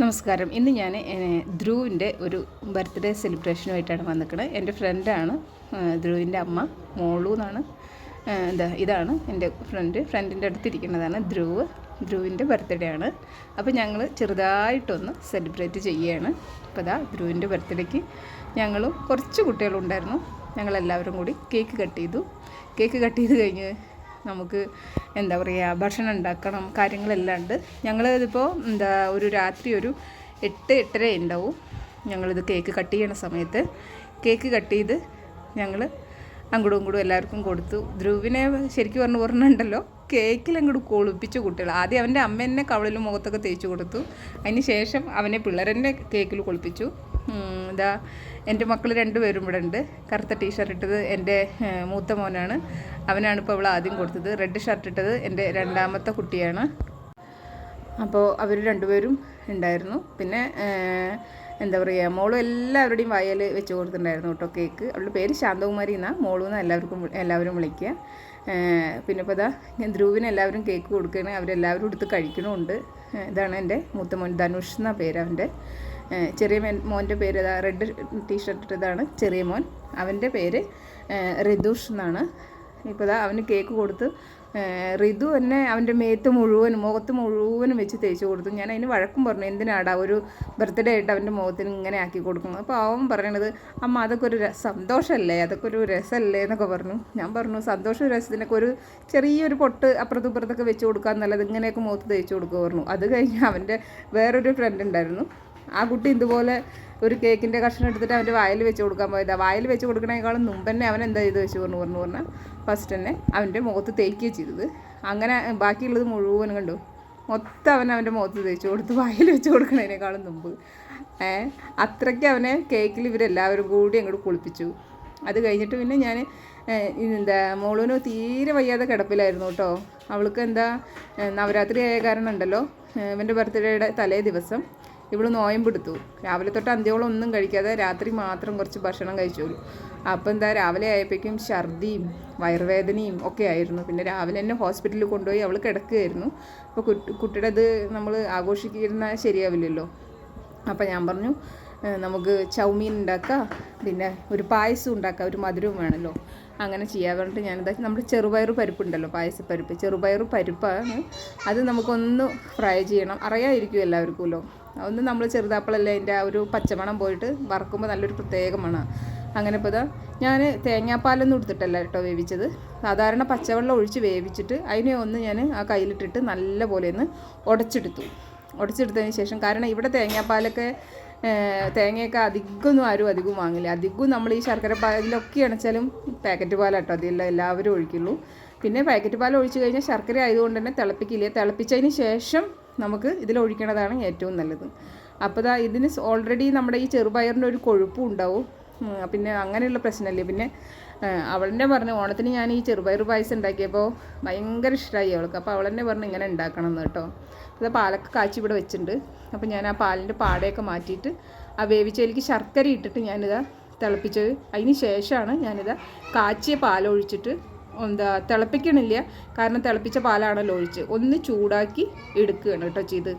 നമസ്കാരം. ഇന്ന് ഞാൻ ധ്രുവിന്റെ ഒരു ബർത്ത്ഡേ സെലിബ്രേഷനുമായിട്ടാണ് വന്നിക്കുന്നത് എന്റെ ഫ്രണ്ടാണ് ധ്രുവിന്റെ അമ്മ മോളു എന്നാണ്. എന്താ ഇതാണ് എന്റെ ഫ്രണ്ട്. ഫ്രണ്ടിന്റെ അടുത്തിരിക്കുന്നതാണ് ധ്രുവ്. ധ്രുവിന്റെ ബർത്ത്ഡേ ആണ്. അപ്പോൾ ഞങ്ങൾ ചെറുതായിട്ടൊന്ന് സെലിബ്രേറ്റ് ചെയ്യുകയാണ്. അപ്പോൾ അതാ ധ്രുവിന്റെ ബർത്ത്ഡേക്ക് ഞങ്ങളും കുറച്ച് കുട്ടികളുണ്ടായിരുന്നു. ഞങ്ങളെല്ലാവരും കൂടി കേക്ക് കട്ട് ചെയ്തു. കേക്ക് കട്ട് ചെയ്ത് കഴിഞ്ഞ് നമുക്ക് എന്താ പറയുക ഭക്ഷണം ഉണ്ടാക്കണം കാര്യങ്ങളെല്ലാം ഉണ്ട്. ഞങ്ങൾ ഇതിപ്പോൾ എന്താ ഒരു രാത്രി ഒരു എട്ട് എട്ടര ഉണ്ടാവും. ഞങ്ങളിത് കേക്ക് കട്ട് ചെയ്യണ സമയത്ത്. കേക്ക് കട്ട് ചെയ്ത് ഞങ്ങൾ അങ്ങോട്ടും ഇങ്ങോട്ടും എല്ലാവർക്കും കൊടുത്തു. ധ്രുവിനെ ശരിക്കും പറഞ്ഞു പറഞ്ഞിട്ടുണ്ടല്ലോ കേക്കിൽ അങ്ങോട്ട് കൊളുപ്പിച്ചു കുട്ടികൾ ആദ്യം അവന്റെ എന്നെ കവളിലും മുഖത്തൊക്കെ തേച്ച് കൊടുത്തു. അതിന് ശേഷം അവനെ പിള്ളേരെന്നെ കേക്കിൽ കൊളുപ്പിച്ചു. ഇതാ എന്റെ മക്കൾ രണ്ടുപേരും ഇവിടെ ഉണ്ട്. കറുത്ത ടീഷർട്ട് ഇട്ടത് എന്റെ മൂത്ത മോനാണ്. അവനാണ് ഇപ്പോൾ അവൾ ആദ്യം കൊടുത്തത്. റെഡ് ഷർട്ട് ഇട്ടത് എന്റെ രണ്ടാമത്തെ കുട്ടിയാണ്. അപ്പോൾ അവർ രണ്ടുപേരും ഉണ്ടായിരുന്നു. പിന്നെ എന്താ പറയുക മോളും എല്ലാവരുടെയും വായൽ വെച്ച് കൊടുത്തിട്ടുണ്ടായിരുന്നു കേട്ടോ കേക്ക്. അവളുടെ പേര് ശാന്തകുമാരി എന്നാണ് മോളും എല്ലാവർക്കും എല്ലാവരും വിളിക്കുക. പിന്നെ ഇപ്പോൾ ഇതാ ധ്രുവിന് എല്ലാവരും കേക്ക് കൊടുക്കുകയാണ്. അവരെല്ലാവരും എടുത്ത് കഴിക്കണമുണ്ട്. ഇതാണ് എന്റെ മൂത്ത മോൻ ധനുഷ് എന്ന പേര് അവന്റെ. ചെറിയ മെൻ മോന്റെ പേര് ഇതാ റെഡ് ടീഷർട്ട് ഇട്ടതാണ് ചെറിയ മോൻ. അവന്റെ പേര് റിതുഷ് എന്നാണ്. ഇപ്പോൾ ഇതാ അവന് കേക്ക് കൊടുത്ത് റിതു എന്നെ അവന്റെ മേത്ത് മുഴുവനും മുഖത്ത് മുഴുവനും വെച്ച് തേച്ച് കൊടുത്തു. ഞാൻ അതിന് വഴക്കും പറഞ്ഞു എന്തിനാടാ ഒരു ബർത്ത്ഡേ ആയിട്ട് അവന്റെ മുഖത്തിന് ഇങ്ങനെ ആക്കി കൊടുക്കുന്നു അപ്പോൾ അവൻ പറയണത് അമ്മ അതൊക്കെ ഒരു സന്തോഷമല്ലേ അതൊക്കെ ഒരു രസമല്ലേ എന്നൊക്കെ പറഞ്ഞു. ഞാൻ പറഞ്ഞു സന്തോഷവും രസത്തിനൊക്കെ ഒരു ചെറിയൊരു പൊട്ട് അപ്പുറത്തും ഇപ്പുറത്തൊക്കെ വെച്ച് കൊടുക്കുക എന്നുള്ളത് ഇങ്ങനെയൊക്കെ മുഖത്ത് തേച്ച് കൊടുക്കുക പറഞ്ഞു. അത് കഴിഞ്ഞ് അവന്റെ വേറൊരു ഫ്രണ്ട് ഉണ്ടായിരുന്നു. ആ കുട്ടി ഇതുപോലെ ഒരു കേക്കിന്റെ കഷ്ണം എടുത്തിട്ട് അവന്റെ വായിൽ വെച്ച് കൊടുക്കാൻ പോയതാണ് വായിൽ വെച്ച് കൊടുക്കണേക്കാളും മുമ്പ് തന്നെ അവൻ എന്താ ചെയ്ത് വെച്ച് പറഞ്ഞു പറഞ്ഞു പറഞ്ഞാൽ ഫസ്റ്റ് തന്നെ അവന്റെ മുഖത്ത് തേക്കുകയാണ് ചെയ്തത്. അങ്ങനെ ബാക്കിയുള്ളത് മുഴുവൻ കണ്ടു? മൊത്തം അവൻ അവന്റെ മുഖത്ത് തേച്ച് കൊടുത്ത് വായിൽ വെച്ച് കൊടുക്കണതിനേക്കാളും മുമ്പ്. അത്രയ്ക്ക് അവനെ കേക്കിൽ ഇവരെല്ലാവരും കൂടി അങ്ങോട്ട് കുളിപ്പിച്ചു. അത് കഴിഞ്ഞിട്ട് പിന്നെ ഞാൻ എന്താ മോളൂന് തീരെ വയ്യാതെ കിടപ്പിലായിരുന്നു കേട്ടോ. അവൾക്ക് എന്താ നവരാത്രി ആയ കാരണം ഉണ്ടല്ലോ ഇവന്റെ ബർത്ത്ഡേയുടെ തലേ ദിവസം. ഇവൾ നോയമ്പെടുത്തു. രാവിലെ തൊട്ട് അന്ത്യോളം ഒന്നും കഴിക്കാതെ രാത്രി മാത്രം കുറച്ച് ഭക്ഷണം കഴിച്ചോളൂ അപ്പോൾ എന്താ രാവിലെ ആയപ്പോഴേക്കും ഛർദിയും വയറുവേദനയും ഒക്കെ ആയിരുന്നു. പിന്നെ രാവിലെ തന്നെ ഹോസ്പിറ്റലിൽ കൊണ്ടുപോയി അവൾ കിടക്കുകയായിരുന്നു. അപ്പോൾ കുട്ടി കുട്ടിയുടെ അത് നമ്മൾ ആഘോഷിക്കുന്ന ശരിയാവില്ലല്ലോ. അപ്പോൾ ഞാൻ പറഞ്ഞു നമുക്ക് ചൗമീൻ ഉണ്ടാക്കാം. പിന്നെ ഒരു പായസം ഉണ്ടാക്കാം. ഒരു മധുരവും വേണമല്ലോ. അങ്ങനെ ചെയ്യാൻ പറഞ്ഞിട്ട് ഞാനിതാ നമ്മുടെ ചെറുപയർ പരിപ്പുണ്ടല്ലോ പായസപ്പരിപ്പ്. ചെറുപയർ പരിപ്പാണ്. അത് നമുക്കൊന്ന് ഫ്രൈ ചെയ്യണം. അറിയാതിരിക്കും എല്ലാവർക്കുമല്ലോ. ഒന്ന് നമ്മൾ ചെറുതാപ്പളല്ലേ അതിന്റെ ആ ഒരു പച്ചമണം പോയിട്ട് വറക്കുമ്പോൾ നല്ലൊരു പ്രത്യേക മണമാണ് അങ്ങനെ ഇപ്പോൾ ഇതാ ഞാൻ തേങ്ങാപ്പാലൊന്നും എടുത്തിട്ടല്ല കേട്ടോ വേവിച്ചത്. സാധാരണ പച്ചവെള്ളം ഒഴിച്ച് വേവിച്ചിട്ട് അതിനെ ഒന്ന് ഞാൻ ആ കയ്യിലിട്ടിട്ട് നല്ല പോലെ ഒന്ന് ഉടച്ചെടുത്തു. ഉടച്ചെടുത്തതിന് ശേഷം കാരണം ഇവിടെ തേങ്ങാപ്പാലൊക്കെ തേങ്ങയൊക്കെ അധികമൊന്നും ആരും അധികം വാങ്ങില്ല. അധികവും നമ്മൾ ഈ ശർക്കര പാലിലൊക്കെ അണച്ചാലും പാക്കറ്റ് പാലാട്ടോ അതെല്ലാം എല്ലാവരും ഒഴിക്കുള്ളൂ. പിന്നെ പാക്കറ്റ് പാൽ ഒഴിച്ചു കഴിഞ്ഞാൽ ശർക്കര ആയതുകൊണ്ട് തന്നെ തിളപ്പിക്കില്ല. തിളപ്പിച്ചതിന് ശേഷം നമുക്ക് ഇതിൽ ഒഴിക്കണതാണ് ഏറ്റവും നല്ലത്. അപ്പോൾ ഇതിന് ഓൾറെഡി നമ്മുടെ ഈ ചെറുപയറിന്റെ ഒരു കൊഴുപ്പും ഉണ്ടാവും. പിന്നെ അങ്ങനെയുള്ള പ്രശ്നമല്ലേ പിന്നെ അവളെന്നെ പറഞ്ഞു ഓണത്തിന് ഞാൻ ഈ ചെറുപയർ പായസം ഉണ്ടാക്കിയപ്പോൾ ഭയങ്കര ഇഷ്ടമായി അവൾക്ക്. അപ്പോൾ അവളെന്നെ പറഞ്ഞു ഇങ്ങനെ ഉണ്ടാക്കണം എന്ന് കേട്ടോ. അത് പാലൊക്കെ കാച്ചി ഇവിടെ വെച്ചിട്ടുണ്ട്. അപ്പോൾ ഞാൻ ആ പാലിന്റെ പാടയൊക്കെ മാറ്റിയിട്ട് ആ വേവിച്ചതിലേക്ക് ശർക്കര ഇട്ടിട്ട് ഞാനിതാ തിളപ്പിച്ചത്. അതിന് ശേഷമാണ് ഞാനിതാ കാച്ചിയ പാലൊഴിച്ചിട്ട് എന്താ തിളപ്പിക്കണില്ല. കാരണം തിളപ്പിച്ച പാലാണല്ലോ ഒഴിച്ച്. ഒന്ന് ചൂടാക്കി എടുക്കുകയാണ് കേട്ടോ ചെയ്ത്.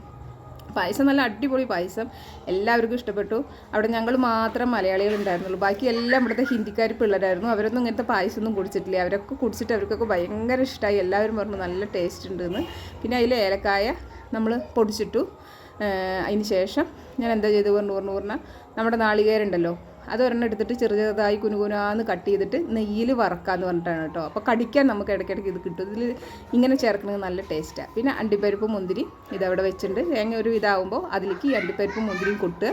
പായസം നല്ല അടിപൊളി പായസം. എല്ലാവർക്കും ഇഷ്ടപ്പെട്ടു. അവിടെ ഞങ്ങൾ മാത്രം മലയാളികൾ ഉണ്ടായിരുന്നുള്ളൂ. ബാക്കി എല്ലാം ഇവിടുത്തെ ഹിന്ദിക്കാർ പിള്ളേരായിരുന്നു. അവരൊന്നും ഇങ്ങനത്തെ പായസമൊന്നും കുടിച്ചിട്ടില്ല. അവരൊക്കെ കുടിച്ചിട്ട് അവർക്കൊക്കെ ഭയങ്കര ഇഷ്ടമായി എല്ലാവരും പറഞ്ഞു നല്ല ടേസ്റ്റ് ഉണ്ടെന്ന്. പിന്നെ അതിൽ ഏലക്കായ നമ്മൾ പൊടിച്ചിട്ടു. അതിന് ശേഷം ഞാൻ എന്താ ചെയ്ത് പറഞ്ഞു പറഞ്ഞു പറഞ്ഞാൽ നമ്മുടെ നാളികേരുണ്ടല്ലോ. അത് ഒരെണ്ണം എടുത്തിട്ട് ചെറു ചെറുതായി കുനുകുനാന്ന് കട്ട് ചെയ്തിട്ട് നെയ്യിൽ വറക്കാന്ന് പറഞ്ഞിട്ടാണ് കേട്ടോ. അപ്പോൾ കടിക്കാൻ നമുക്ക് ഇടയ്ക്കിടയ്ക്ക് ഇത് കിട്ടും. ഇതിൽ ഇങ്ങനെ ചേർക്കുന്നത് നല്ല ടേസ്റ്റാണ് പിന്നെ അണ്ടിപ്പരിപ്പ് മുന്തിരി ഇതവിടെ വെച്ചിട്ടുണ്ട്. തേങ്ങ ഒരു ഇതാവുമ്പോൾ അതിലേക്ക് ഈ അണ്ടിപ്പരിപ്പ് മുന്തിരിയും കൊട്ടുക.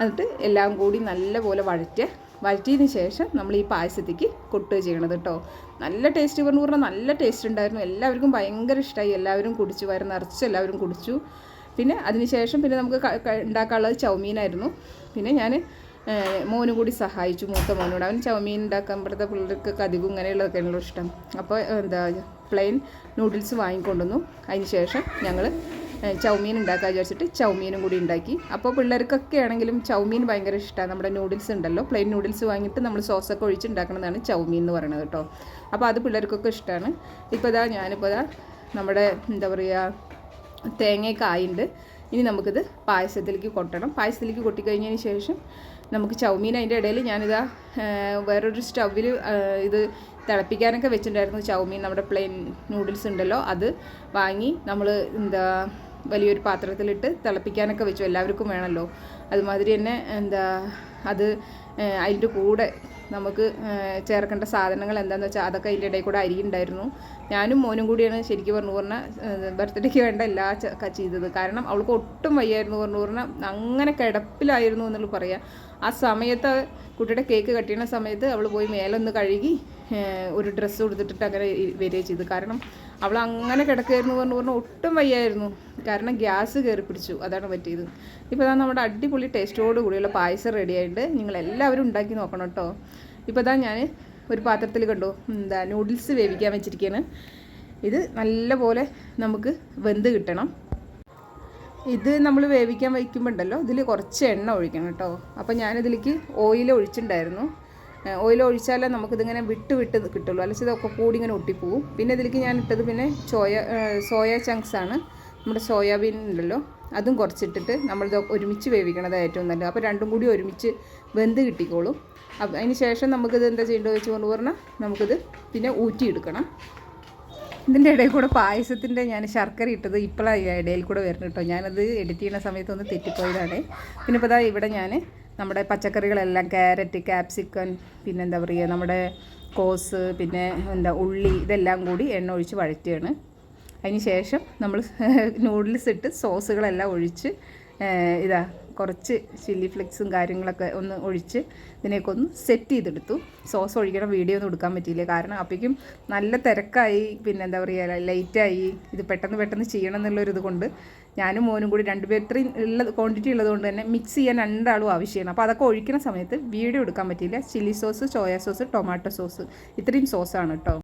എന്നിട്ട് എല്ലാം കൂടി നല്ലപോലെ വഴറ്റുക. വഴറ്റിയതിന് ശേഷം നമ്മൾ ഈ പായസത്തേക്ക് കൊട്ടുക ചെയ്യണത് കേട്ടോ. നല്ല ടേസ്റ്റ് പറഞ്ഞു പറഞ്ഞാൽ നല്ല ടേസ്റ്റ് ഉണ്ടായിരുന്നു. എല്ലാവർക്കും ഭയങ്കര ഇഷ്ടമായി എല്ലാവരും കുടിച്ചു. വയറ് നിറച്ച് എല്ലാവരും കുടിച്ചു. പിന്നെ അതിന് ശേഷം പിന്നെ നമുക്ക് ഉണ്ടാക്കാനുള്ളത് ചൗമീനായിരുന്നു. പിന്നെ ഞാൻ മോനും കൂടി സഹായിച്ചു മൂത്ത മോനോട് അവൻ ചൗമീൻ ഉണ്ടാക്കാൻ ഇവിടുത്തെ പിള്ളേർക്കൊക്കെ അധികം ഇങ്ങനെയുള്ളതൊക്കെയാണല്ലോ ഇഷ്ടം. അപ്പോൾ എന്താ പ്ലെയിൻ നൂഡിൽസ് വാങ്ങിക്കൊണ്ടുവന്നു. അതിന് ശേഷം ഞങ്ങൾ ചൗമീൻ ഉണ്ടാക്കാൻ വിചാരിച്ചിട്ട് ചൗമീനും കൂടി ഉണ്ടാക്കി. അപ്പോൾ പിള്ളേർക്കൊക്കെ ആണെങ്കിലും ചൗമീൻ ഭയങ്കര ഇഷ്ടമാണ് നമ്മുടെ നൂഡിൽസ് ഉണ്ടല്ലോ പ്ലെയിൻ നൂഡിൽസ് വാങ്ങിയിട്ട് നമ്മൾ സോസൊക്കെ ഒഴിച്ച് ഉണ്ടാക്കുന്നതാണ് ചൗമീൻ എന്ന് പറയുന്നത് കേട്ടോ. അപ്പോൾ അത് പിള്ളേർക്കൊക്കെ ഇഷ്ടമാണ് ഇപ്പോൾ ഇതാ ഞാനിപ്പോൾ ഇതാ നമ്മുടെ എന്താ പറയുക തേങ്ങയൊക്കെ ആയിട്ടുണ്ട്. ഇനി നമുക്കിത് പായസത്തിലേക്ക് കൊട്ടണം. പായസത്തിലേക്ക് കൊട്ടിക്കഴിഞ്ഞതിന് ശേഷം നമുക്ക് ചൗമീൻ അതിന്റെ ഇടയിൽ ഞാനിതാ വേറൊരു സ്റ്റൗവിൽ ഇത് തിളപ്പിക്കാനൊക്കെ വെച്ചിട്ടുണ്ടായിരുന്നു ചൗമീൻ. നമ്മുടെ പ്ലെയിൻ നൂഡിൽസ് ഉണ്ടല്ലോ അത് വാങ്ങി നമ്മൾ എന്താ വലിയൊരു പാത്രത്തിലിട്ട് തിളപ്പിക്കാനൊക്കെ വെച്ചു. എല്ലാവർക്കും വേണമല്ലോ. അതുമാതിരി തന്നെ എന്താ അത് അതിന്റെ കൂടെ നമുക്ക് ചേർക്കേണ്ട സാധനങ്ങൾ എന്താണെന്ന് വെച്ചാൽ അതൊക്കെ അതിന്റെ ഇടയിൽ കൂടെ അരി ഉണ്ടായിരുന്നു. ഞാനും മോനും കൂടിയാണ് ശരിക്കും പറഞ്ഞു പറഞ്ഞാൽ ബർത്ത്ഡേക്ക് വേണ്ട എല്ലാ ചെയ്തത്. കാരണം അവൾക്ക് ഒട്ടും വയ്യായിരുന്നു പറഞ്ഞു പറഞ്ഞാൽ അങ്ങനെ കിടപ്പിലായിരുന്നു എന്നുള്ളത് പറയാം. ആ സമയത്ത് കുട്ടിയുടെ കേക്ക് കട്ട് ചെയ്യുന്ന സമയത്ത് അവൾ പോയി മേലൊന്ന് കഴുകി ഒരു ഡ്രസ്സ് കൊടുത്തിട്ട് അങ്ങനെ വരികയും ചെയ്തു. കാരണം അവൾ അങ്ങനെ കിടക്കുകയായിരുന്നു പറഞ്ഞു പറഞ്ഞാൽ ഒട്ടും വയ്യായിരുന്നു. കാരണം ഗ്യാസ് കയറി പിടിച്ചു. അതാണ് പറ്റിയത്. ഇപ്പോൾ ഇതാ നമ്മുടെ അടിപൊളി ടേസ്റ്റോട് കൂടിയുള്ള പായസം റെഡി ആയിട്ടുണ്ട്. നിങ്ങൾ എല്ലാവരും ഉണ്ടാക്കി നോക്കണം കേട്ടോ. ഇപ്പോൾ ഇതാ ഞാൻ ഒരു പാത്രത്തിൽ കണ്ടു എന്താ നൂഡിൽസ് വേവിക്കാൻ വെച്ചിരിക്കുകയാണ് ഇത് നല്ലപോലെ നമുക്ക് വെന്ത് കിട്ടണം. ഇത് നമ്മൾ വേവിക്കാൻ വയ്ക്കുമ്പോൾ ഉണ്ടല്ലോ ഇതിൽ കുറച്ച് എണ്ണ ഒഴിക്കണം കേട്ടോ. അപ്പോൾ ഞാനിതിലേക്ക് ഓയിൽ ഒഴിച്ചിട്ടുണ്ടായിരുന്നു. ഓയിൽ ഒഴിച്ചാലേ നമുക്കിതിങ്ങനെ വിട്ട് വിട്ട് കിട്ടുള്ളൂ. അല്ലെങ്കിൽ ഇതൊക്കെ കൂടി ഇങ്ങനെ ഒട്ടിപ്പോവും. പിന്നെ ഇതിലേക്ക് ഞാൻ ഇട്ടത് പിന്നെ സോയ സോയ ചങ്ക്സ് ആണ്. നമ്മുടെ സോയാബീൻ ഉണ്ടല്ലോ അതും കുറച്ചിട്ടിട്ട് നമ്മളിത് ഒരുമിച്ച് വേവിക്കണത് ഏറ്റവും നല്ലത്. അപ്പോൾ രണ്ടും കൂടി ഒരുമിച്ച് വെന്ത് കിട്ടിക്കോളും. അപ്പം അതിന് ശേഷം നമുക്കിത് എന്താ ചെയ്യേണ്ടത് വെച്ച് കൊണ്ട് പറഞ്ഞാൽ നമുക്കിത് പിന്നെ ഊറ്റിയെടുക്കണം. ഇതിന്റെ ഇടയിൽ കൂടെ പായസത്തിന്റെ ഞാൻ ശർക്കര ഇട്ടത് ഇപ്പോഴാണ് ഇടയിൽ കൂടെ വരുന്നത് കേട്ടോ. ഞാനത് എഡിറ്റ് ചെയ്യുന്ന സമയത്ത് ഒന്ന് തെറ്റിപ്പോയതാണ്. പിന്നെ ഇപ്പോൾ ഇവിടെ ഞാൻ നമ്മുടെ പച്ചക്കറികളെല്ലാം ക്യാരറ്റ് ക്യാപ്സിക്കൻ പിന്നെ എന്താ പറയുക നമ്മുടെ കോസ് പിന്നെ എന്താ ഉള്ളി ഇതെല്ലാം കൂടി എണ്ണ ഒഴിച്ച് വഴറ്റുകയാണ് അതിന് ശേഷം നമ്മൾ നൂഡിൽസ് ഇട്ട് സോസുകളെല്ലാം ഒഴിച്ച് ഇതാ കുറച്ച് ചില്ലി ഫ്ലെക്സും കാര്യങ്ങളൊക്കെ ഒന്ന് ഒഴിച്ച് ഇതിനെയൊക്കെ ഒന്ന് സെറ്റ് ചെയ്തെടുത്തു. സോസ് ഒഴിക്കണ വീഡിയോ ഒന്നും എടുക്കാൻ പറ്റിയില്ല. കാരണം അപ്പോഴേക്കും നല്ല തിരക്കായി. പിന്നെ എന്താ പറയുക ലൈറ്റായി ഇത് പെട്ടെന്ന് പെട്ടെന്ന് ചെയ്യണം എന്നുള്ളൊരിത് കൊണ്ട് ഞാനും മോനും കൂടി രണ്ട് ഇത്രയും ഉള്ള ക്വാണ്ടിറ്റി ഉള്ളതുകൊണ്ട് തന്നെ മിക്സ് ചെയ്യാൻ രണ്ടാളും ആവശ്യമാണ്. അപ്പോൾ അതൊക്കെ ഒഴിക്കുന്ന സമയത്ത് വീഡിയോ എടുക്കാൻ പറ്റിയില്ല. Chilli sauce soya sauce tomato sauce ഇത്രയും സോസാണ് കേട്ടോ